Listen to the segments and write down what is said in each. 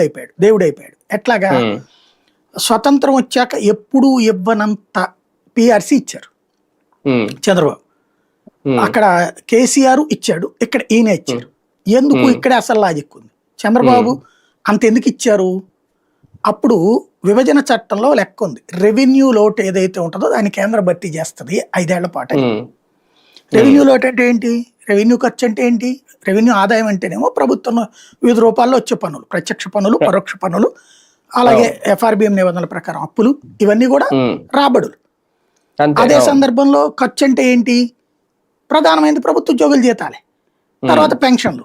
అయిపోయాడు దేవుడు అయిపోయాడు ఎట్లాగా స్వతంత్రం వచ్చాక ఎప్పుడూ ఇవ్వనంత పిఆర్సీ ఇచ్చారు. చంద్రబాబు. అక్కడ కేసీఆర్ ఇచ్చాడు. ఇక్కడ ఈయన ఇచ్చారు. ఎందుకు. ఇక్కడే అసలు లాజిక్ ఉంది? చంద్రబాబు అంత ఎందుకు ఇచ్చారు? అప్పుడు విభజన చట్టంలో లెక్క ఉంది. రెవెన్యూ లోటు ఏదైతే ఉంటుందో దాన్ని కేంద్రం భర్తీ చేస్తుంది ఐదేళ్ళ పాటు రెవెన్యూ లోటు అంటే ఏంటి? రెవెన్యూ ఖర్చు అంటే ఏంటి? రెవెన్యూ ఆదాయం అంటేనేమో ప్రభుత్వం వివిధ రూపాల్లో వచ్చే పన్నులు ప్రత్యక్ష పన్నులు పరోక్ష పన్నులు అలాగే ఎఫ్ఆర్బిఎం నిబంధనల ప్రకారం అప్పులు ఇవన్నీ కూడా ఉమ్, రాబడులు. అదే అవును. సందర్భంలో ఖర్చు అంటే ఏంటి? ప్రధానమైనది ప్రభుత్వ ఉద్యోగుల జీతాలే. తర్వాత పెన్షన్లు.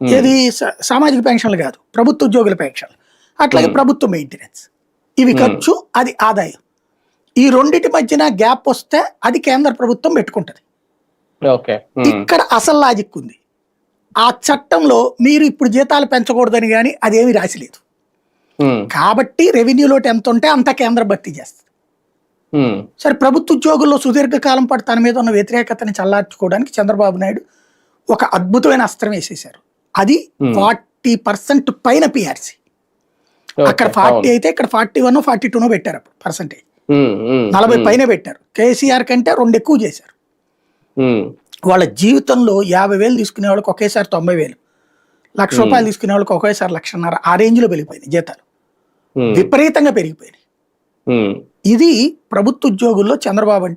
ఉమ్, ఏది సామాజిక పెన్షన్లు కాదు ప్రభుత్వ ఉద్యోగుల పెన్షన్లు. అట్లాగే ప్రభుత్వ మెయింటెనెన్స్ ఇవి ఖర్చు అది ఆదాయం. ఈ రెండిటి మధ్యన గ్యాప్ వస్తే అది కేంద్ర ప్రభుత్వం పెట్టుకుంటది. ఇక్కడ అసలు లాజిక్ ఉంది. ఆ చట్టంలో మీరు ఇప్పుడు జీతాలు పెంచకూడదని కానీ అదేమీ రాసిలేదు కాబట్టి రెవెన్యూ లోటు ఎంత ఉంటే అంత కేంద్రం భర్తీ చేస్తుంది. సరే ప్రభుత్వ ఉద్యోగుల్లో సుదీర్ఘకాలం పాటు తన మీద ఉన్న వ్యతిరేకతని చల్లార్చుకోవడానికి చంద్రబాబు నాయుడు ఒక అద్భుతమైన అస్త్రం వేసేశారు. అది ఫార్టీ పర్సెంట్ పైన పిఆర్సీ అక్కడ ఫార్టీ అయితే ఇక్కడ ఫార్టీ వన్ ఫార్టీ టూనో పెట్టారు అప్పుడు పర్సెంటేజ్ నలభై పైన పెట్టారు. కేసీఆర్ కంటే రెండు ఎక్కువ చేశారు. వాళ్ళ జీవితంలో యాభై వేలు తీసుకునే వాళ్ళకి ఒకేసారి తొంభై వేలు. లక్ష రూపాయలు తీసుకునే వాళ్ళకి ఒకేసారి లక్షన్నర. ఆ రేంజ్లో పెరిగిపోయినాయి జీతాలు. విపరీతంగా పెరిగిపోయినాయి. ఇది ప్రభుత్వ ఉద్యోగుల్లో చంద్రబాబు అంటే